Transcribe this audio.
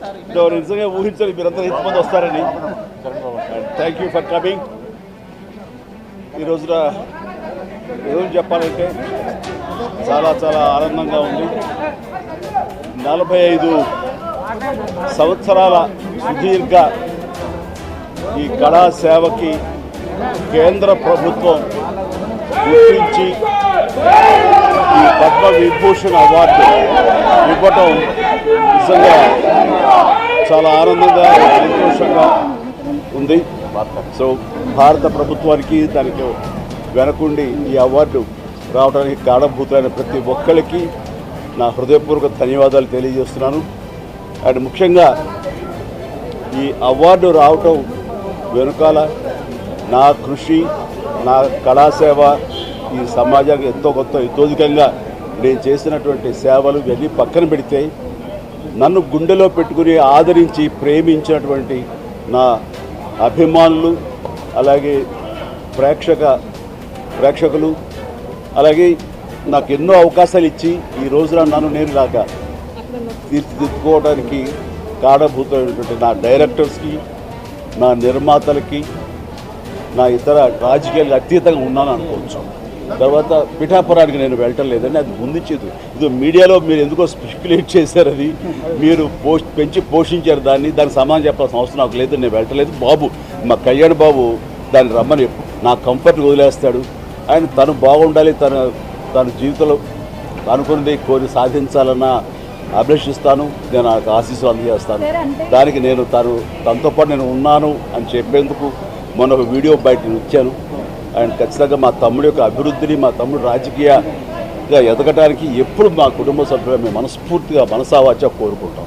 నిజంగా ఊహించాలి మీరంతా ఎంతమంది వస్తారని. థ్యాంక్ యూ ఫర్ కమింగ్ ఈ రోజున ఏం చెప్పాలంటే చాలా చాలా ఆనందంగా ఉంది. నలభై ఐదు సంవత్సరాల సుదీర్ఘ ఈ కళా సేవకి కేంద్ర ప్రభుత్వం గుర్తించి ఈ పద్మ విభూషణ్ అవార్డు ఇవ్వటం నిజంగా చాలా ఆనందంగా సంతోషంగా ఉంది. సో భారత ప్రభుత్వానికి దానికి వెనకుండి ఈ అవార్డు రావడానికి కారణభూతులైన ప్రతి ఒక్కరికి నా హృదయపూర్వక ధన్యవాదాలు తెలియజేస్తున్నాను. అండ్ ముఖ్యంగా ఈ అవార్డు రావటం వెనుకాల నా కృషి నా కళాసేవ ఈ సమాజానికి ఎంతో కొంత ఇతోధికంగా నేను చేసినటువంటి సేవలు ఇవన్నీ పక్కన పెడితే నన్ను గుండెలో పెట్టుకుని ఆదరించి ప్రేమించినటువంటి నా అభిమానులు అలాగే ప్రేక్షక ప్రేక్షకులు అలాగే నాకు ఎన్నో అవకాశాలు ఇచ్చి ఈ రోజున నన్ను నేను లాగా తీర్చిదిద్దుకోవడానికి కారణభూతమైనటువంటి నా డైరెక్టర్స్కి నా నిర్మాతలకి నా ఇతర రాజకీయాలకు అతీతంగా ఉన్నాను అనుకోవచ్చు. తర్వాత పిఠాపురానికి నేను వెళ్ళటం లేదని అది ముందుచ్చేది ఇది మీడియాలో మీరు ఎందుకో స్పెక్యులేట్ చేశారు అది. మీరు పోష్ పెంచి పోషించారు దాన్ని దానికి సమాధానం చెప్పాల్సిన అవసరం నాకు లేదు నేను వెళ్ళటలేదు బాబు మా కళ్యాణ్ బాబు దాన్ని రమ్మని నా కంఫర్ట్ వదిలేస్తాడు. ఆయన తను బాగుండాలి తన తన జీవితంలో అనుకున్నది కోరి సాధించాలన్న అభిలషిస్తాను నేను నాకు ఆశీస్సులు అందజేస్తాను. దానికి నేను తను తనతో పాటు నేను ఉన్నాను అని చెప్పేందుకు మొన్న ఒక వీడియో బయట ఇచ్చాను అండ్ ఖచ్చితంగా మా తమ్ముడు యొక్క అభివృద్ధిని మా తమ్ముడు రాజకీయంగా ఎదగడానికి ఎప్పుడు మా కుటుంబ సభ్యులు మేము మనస్ఫూర్తిగా మనసావాచ కోరుకుంటాం.